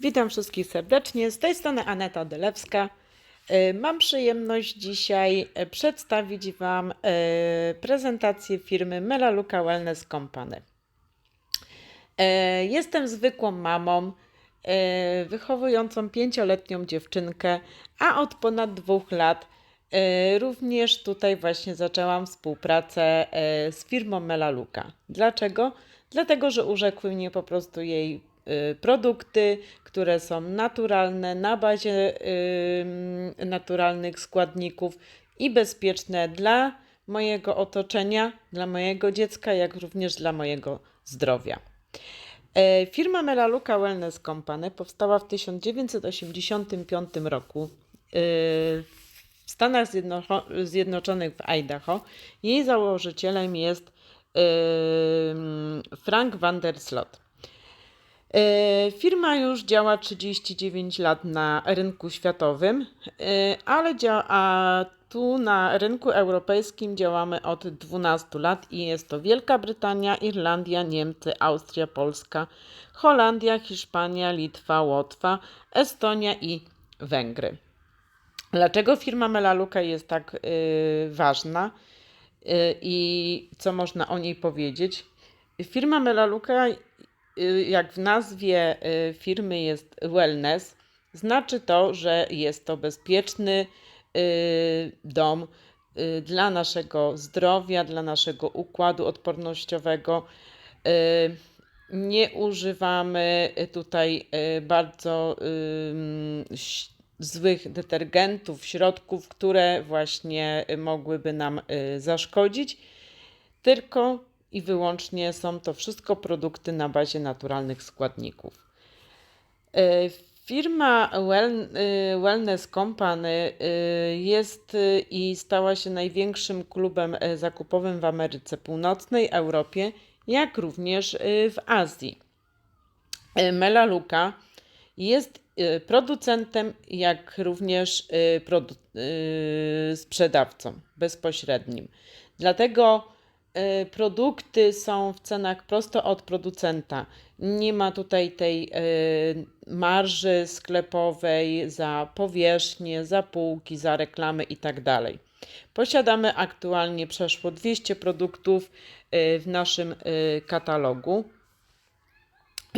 Witam wszystkich serdecznie. Z tej strony Aneta Delewska. E, Mam przyjemność dzisiaj e, przedstawić Wam e, prezentację firmy Melaluka Wellness Company. Jestem zwykłą mamą wychowującą pięcioletnią dziewczynkę, a od ponad dwóch lat również tutaj właśnie zaczęłam współpracę z firmą Melaluka. Dlaczego? Dlatego, że urzekły mnie po prostu jej produkty, które są naturalne, na bazie ym, naturalnych składników i bezpieczne dla mojego otoczenia, dla mojego dziecka, jak również dla mojego zdrowia. E, Firma Melaluka Wellness Company powstała w 1985 roku e, w Stanach Zjednoczonych w Idaho. Jej założycielem jest Frank van Slot. E, Firma już działa 39 lat na rynku światowym, e, ale a tu na rynku europejskim działamy od 12 lat i jest to Wielka Brytania, Irlandia, Niemcy, Austria, Polska, Holandia, Hiszpania, Litwa, Łotwa, Estonia i Węgry. Dlaczego firma Melaluka jest tak y, ważna i co można o niej powiedzieć? Firma Melaluka, jak w nazwie y, firmy jest wellness, znaczy to, że jest to bezpieczny y, dom y, dla naszego zdrowia, dla naszego układu odpornościowego. Y, Nie używamy tutaj y, bardzo złych detergentów, środków, które właśnie y, mogłyby nam y, zaszkodzić, tylko i wyłącznie są to wszystko produkty na bazie naturalnych składników. E, Firma y, Wellness Company y, jest i stała się największym klubem e, zakupowym w Ameryce Północnej, Europie, jak również w Azji. E, Melaluka jest producentem, jak również produ- sprzedawcą bezpośrednim. Dlatego produkty są w cenach prosto od producenta. Nie ma tutaj tej y, marży sklepowej za powierzchnię, za półki, za reklamy itd. Posiadamy aktualnie przeszło 200 produktów y, w naszym y, katalogu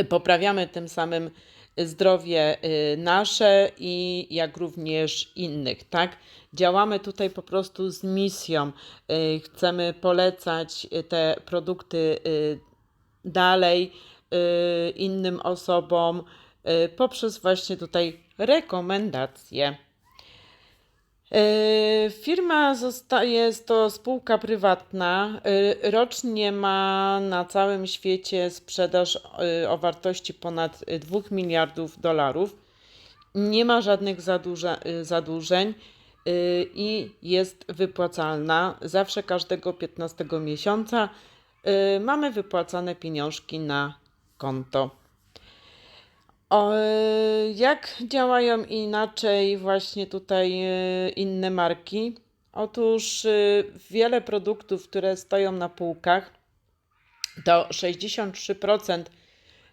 poprawiamy tym samym zdrowie y, nasze i jak również innych, tak? Działamy tutaj po prostu z misją. Y, Chcemy polecać te produkty y, dalej innym osobom poprzez właśnie tutaj rekomendacje. Yy, Firma jest to spółka prywatna. Yy, Rocznie ma na całym świecie sprzedaż yy, o wartości ponad yy, 2 miliardów dolarów. Nie ma żadnych zadłużeń i jest wypłacalna. Zawsze każdego 15 miesiąca mamy wypłacane pieniążki na konto. O, jak działają inaczej właśnie tutaj e, inne marki? Otóż e, wiele produktów, które stoją na półkach, to 63%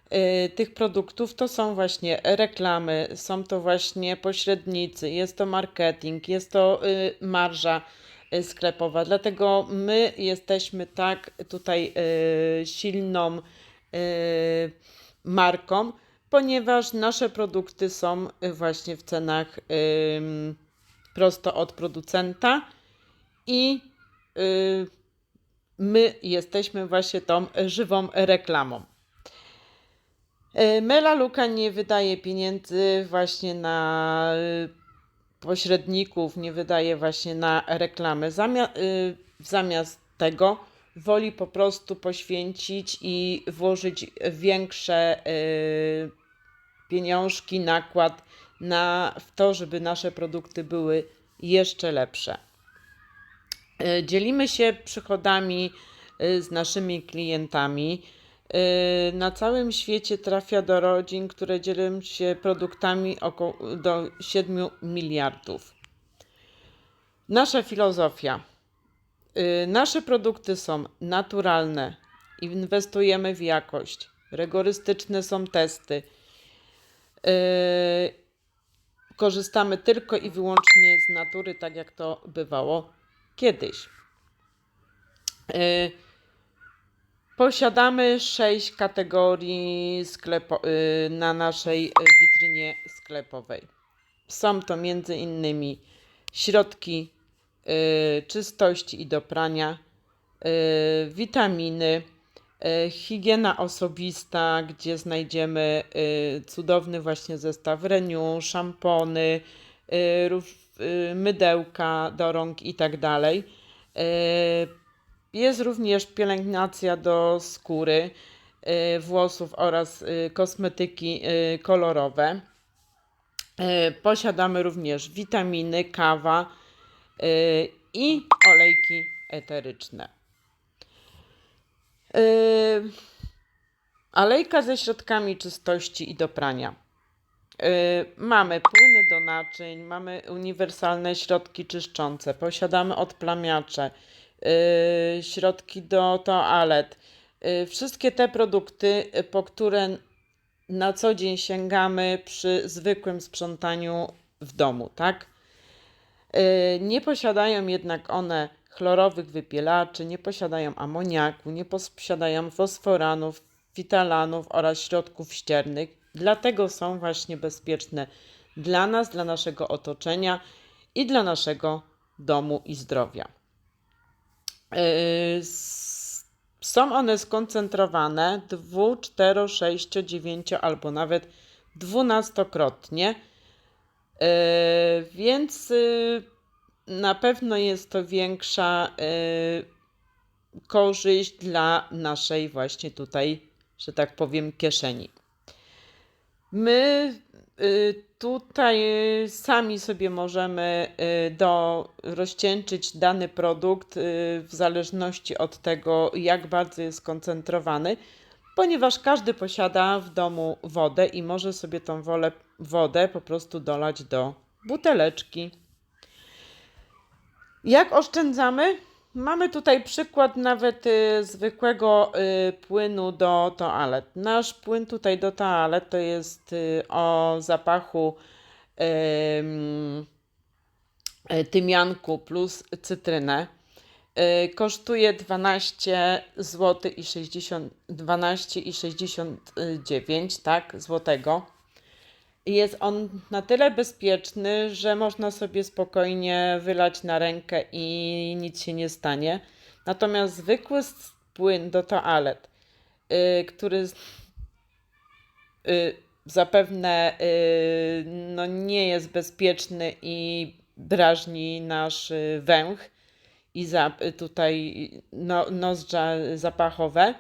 e, tych produktów to są właśnie reklamy, są to właśnie pośrednicy, jest to marketing, jest to marża sklepowa. Dlatego my jesteśmy tak tutaj silną marką, ponieważ nasze produkty są y, właśnie w cenach ym, prosto od producenta i y, my jesteśmy właśnie tą żywą reklamą. Y, Melaluka nie wydaje pieniędzy właśnie na y, pośredników, nie wydaje właśnie na reklamy. Zamia- zamiast tego woli po prostu poświęcić i włożyć większe pieniążki, nakład na w to, żeby nasze produkty były jeszcze lepsze. Y, Dzielimy się przychodami y, z naszymi klientami. Y, Na całym świecie trafia do rodzin, które dzielą się produktami około do 7 miliardów. Nasza filozofia. Nasze produkty są naturalne, inwestujemy w jakość, rygorystyczne są testy. Yy, korzystamy tylko i wyłącznie z natury, tak jak to bywało kiedyś. Yy, Posiadamy sześć kategorii sklepo, yy, na naszej witrynie sklepowej. Są to między innymi środki czystości i do prania, witaminy, higiena osobista, gdzie znajdziemy yy, cudowny właśnie zestaw reniu, szampony, yy, mydełka do rąk i tak dalej. Jest również pielęgnacja do skóry, włosów oraz kosmetyki kolorowe. Posiadamy również witaminy, kawa i olejki eteryczne. Y, Alejka ze środkami czystości i do prania. Y, Mamy płyny do naczyń, mamy uniwersalne środki czyszczące, posiadamy odplamiacze, y, środki do toalet. Y, Wszystkie te produkty, po które na co dzień sięgamy przy zwykłym sprzątaniu w domu, tak? Y, Nie posiadają jednak one chlorowych wypielaczy, nie posiadają amoniaku, nie posiadają fosforanów, fitalanów oraz środków ściernych. Dlatego są właśnie bezpieczne dla nas, dla naszego otoczenia i dla naszego domu i zdrowia. Y, s- Są one skoncentrowane 2, 4, 6, 9 albo nawet dwunastokrotnie. Yy, więc yy, na pewno jest to większa yy, korzyść dla naszej właśnie tutaj, że tak powiem, kieszeni. My y, tutaj y, sami sobie możemy y, do, rozcieńczyć dany produkt y, w zależności od tego, jak bardzo jest skoncentrowany, ponieważ każdy posiada w domu wodę i może sobie tą wolę, wodę po prostu dolać do buteleczki. Jak oszczędzamy? Mamy tutaj przykład nawet y, zwykłego y, płynu do toalet. Nasz płyn tutaj do toalet to jest y, o zapachu y, tymianku plus cytrynę. Y, kosztuje 12 zł i 60 12 i 69, tak, złotego. Jest on na tyle bezpieczny, że można sobie spokojnie wylać na rękę i nic się nie stanie. Natomiast zwykły płyn do toalet, y, który z- y, zapewne y, no, nie jest bezpieczny i drażni nasz y, węch i za, y, tutaj no, nozdrza zapachowe,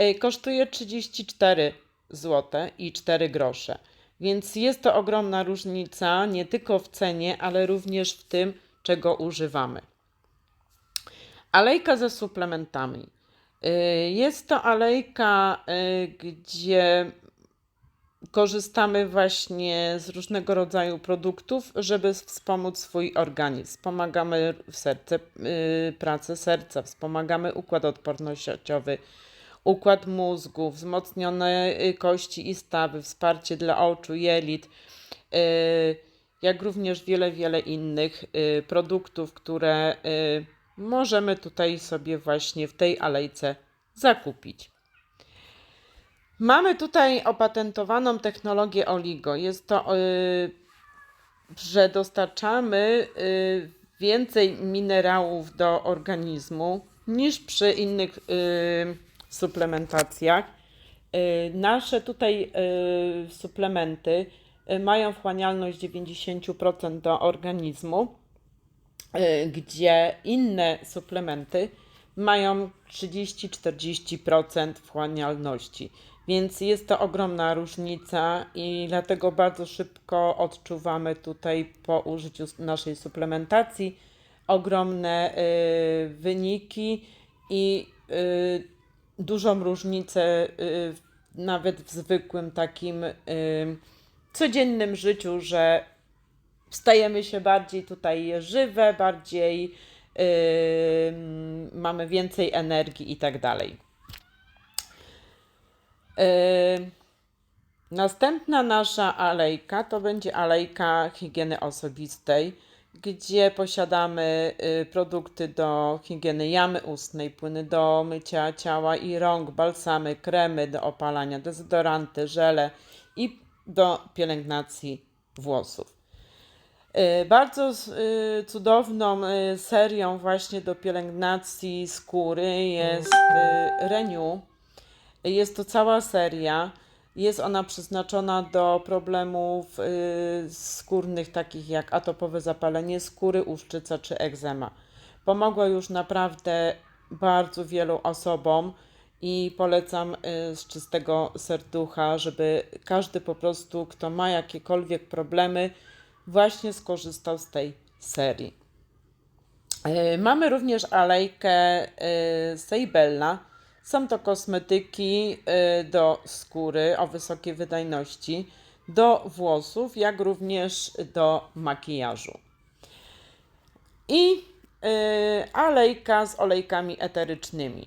y, kosztuje 34 zł i 4 grosze. Więc jest to ogromna różnica nie tylko w cenie, ale również w tym, czego używamy. Alejka ze suplementami. Y, Jest to alejka, y, gdzie korzystamy właśnie z różnego rodzaju produktów, żeby wspomóc swój organizm. Wspomagamy serce, y, pracę serca, wspomagamy układ odpornościowy, układ mózgu, wzmocnione kości i stawy, wsparcie dla oczu, jelit, y, jak również wiele, wiele innych y, produktów, które y, możemy tutaj sobie właśnie w tej alejce zakupić. Mamy tutaj opatentowaną technologię Oligo. Jest to, że dostarczamy więcej minerałów do organizmu niż przy innych suplementacjach. Y, Nasze tutaj y, suplementy y, mają wchłanialność 90% do organizmu, gdzie inne suplementy mają 30-40% wchłanialności. Więc jest to ogromna różnica i dlatego bardzo szybko odczuwamy tutaj po użyciu naszej suplementacji ogromne y, wyniki i y, dużą różnicę y, nawet w zwykłym takim y, codziennym życiu, że stajemy się bardziej tutaj żywe, bardziej yy, mamy więcej energii i tak dalej. Następna nasza alejka to będzie alejka higieny osobistej, gdzie posiadamy y, produkty do higieny jamy ustnej, płyny do mycia ciała i rąk, balsamy, kremy do opalania, dezodoranty, żele i do pielęgnacji włosów. Y, Bardzo y, cudowną serią właśnie do pielęgnacji skóry jest Renew. Jest to cała seria. Jest ona przeznaczona do problemów y, skórnych, takich jak atopowe zapalenie skóry, uszczyca czy egzema. Pomogła już naprawdę bardzo wielu osobom i polecam y, z czystego serducha, żeby każdy po prostu, kto ma jakiekolwiek problemy, właśnie skorzystał z tej serii. Y, Mamy również alejkę y, Seibella. Są to kosmetyki y, do skóry o wysokiej wydajności, do włosów, jak również do makijażu. I y, alejka z olejkami eterycznymi.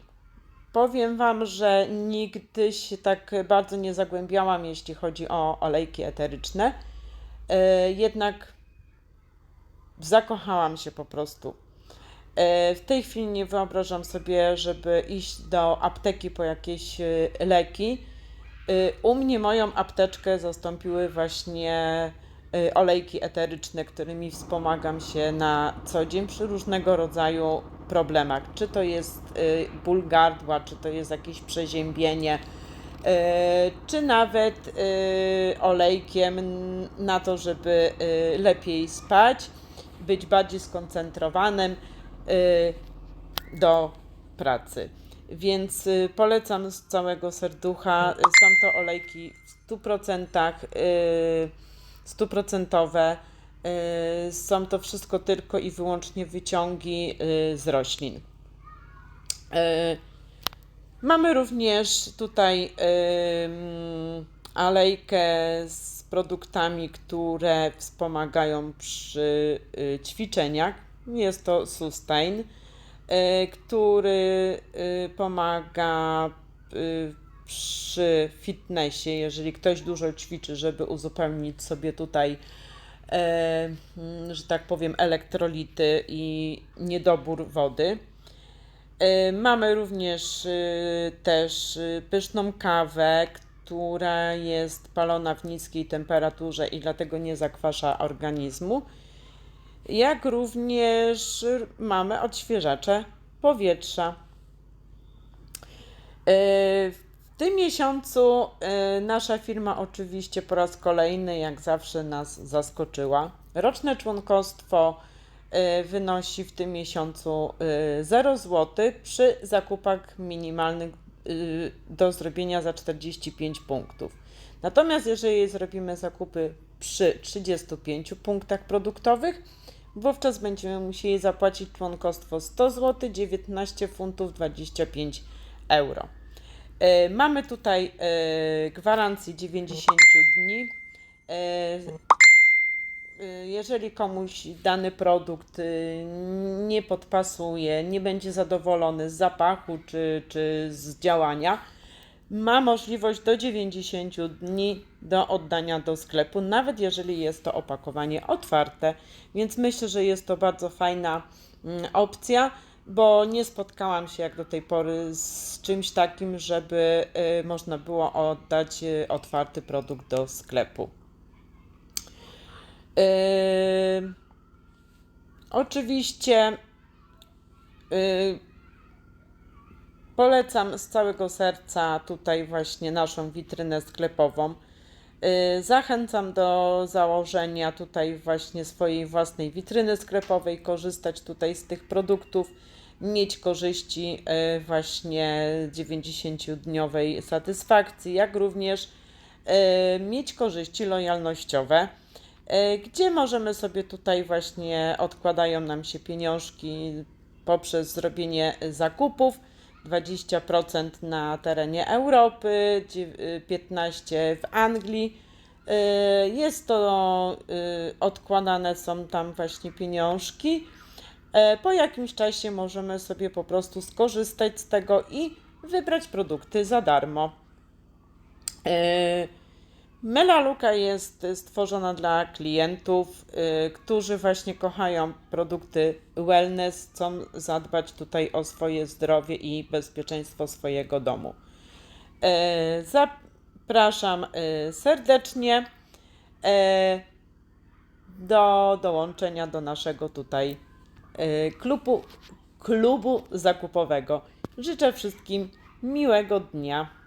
Powiem Wam, że nigdy się tak bardzo nie zagłębiałam, jeśli chodzi o olejki eteryczne. Y, jednak zakochałam się po prostu. E, W tej chwili nie wyobrażam sobie, żeby iść do apteki po jakieś e, leki. E, U mnie moją apteczkę zastąpiły właśnie olejki eteryczne, którymi wspomagam się na co dzień przy różnego rodzaju problemach. Czy to jest ból gardła, czy to jest jakieś przeziębienie, czy nawet olejkiem na to, żeby lepiej spać, być bardziej skoncentrowanym do pracy. Więc y, polecam z całego serducha. Y, Są to olejki w 100% y, stuprocentowe. Y, Są to wszystko tylko i wyłącznie wyciągi y, z roślin. Y, Mamy również tutaj alejkę z produktami, które wspomagają przy y, ćwiczeniach. Jest to Sustain, y, który y, pomaga y, przy fitnessie, jeżeli ktoś dużo ćwiczy, żeby uzupełnić sobie tutaj, e, mm, że tak powiem, elektrolity i niedobór wody. Mamy również też pyszną kawę, która jest palona w niskiej temperaturze i dlatego nie zakwasza organizmu. Jak również mamy odświeżacze powietrza. Y, W tym miesiącu y, nasza firma oczywiście po raz kolejny, jak zawsze, nas zaskoczyła. Roczne członkostwo y, wynosi w tym miesiącu y, 0 zł przy zakupach minimalnych do zrobienia za 45 punktów. Natomiast jeżeli zrobimy zakupy przy 35 punktach produktowych, wówczas będziemy musieli zapłacić członkostwo 100 zł, 19 funtów 25 euro. E, Mamy tutaj e, gwarancję 90 dni. E, Jeżeli komuś dany produkt nie podpasuje, nie będzie zadowolony z zapachu czy, czy z działania, ma możliwość do 90 dni do oddania do sklepu, nawet jeżeli jest to opakowanie otwarte. Więc myślę, że jest to bardzo fajna mm, opcja, bo nie spotkałam się jak do tej pory z czymś takim, żeby y, można było oddać y, otwarty produkt do sklepu. Yy, oczywiście yy, polecam z całego serca tutaj właśnie naszą witrynę sklepową. Yy, Zachęcam do założenia tutaj właśnie swojej własnej witryny sklepowej, korzystać tutaj z tych produktów, mieć korzyści yy, właśnie 90-dniowej satysfakcji, jak również yy, mieć korzyści lojalnościowe, gdzie możemy sobie tutaj właśnie odkładają nam się pieniążki poprzez zrobienie zakupów. 20% na terenie Europy, dziew- y, 15% w Anglii. Y, Jest to y, odkładane są tam właśnie pieniążki. Po jakimś czasie możemy sobie po prostu skorzystać z tego i wybrać produkty za darmo. Melaluka jest y, stworzona dla klientów, y, którzy właśnie kochają produkty wellness, chcą zadbać tutaj o swoje zdrowie i bezpieczeństwo swojego domu. E, Zapraszam e, serdecznie e, do dołączenia do naszego tutaj e, klubu, klubu zakupowego. Życzę wszystkim miłego dnia.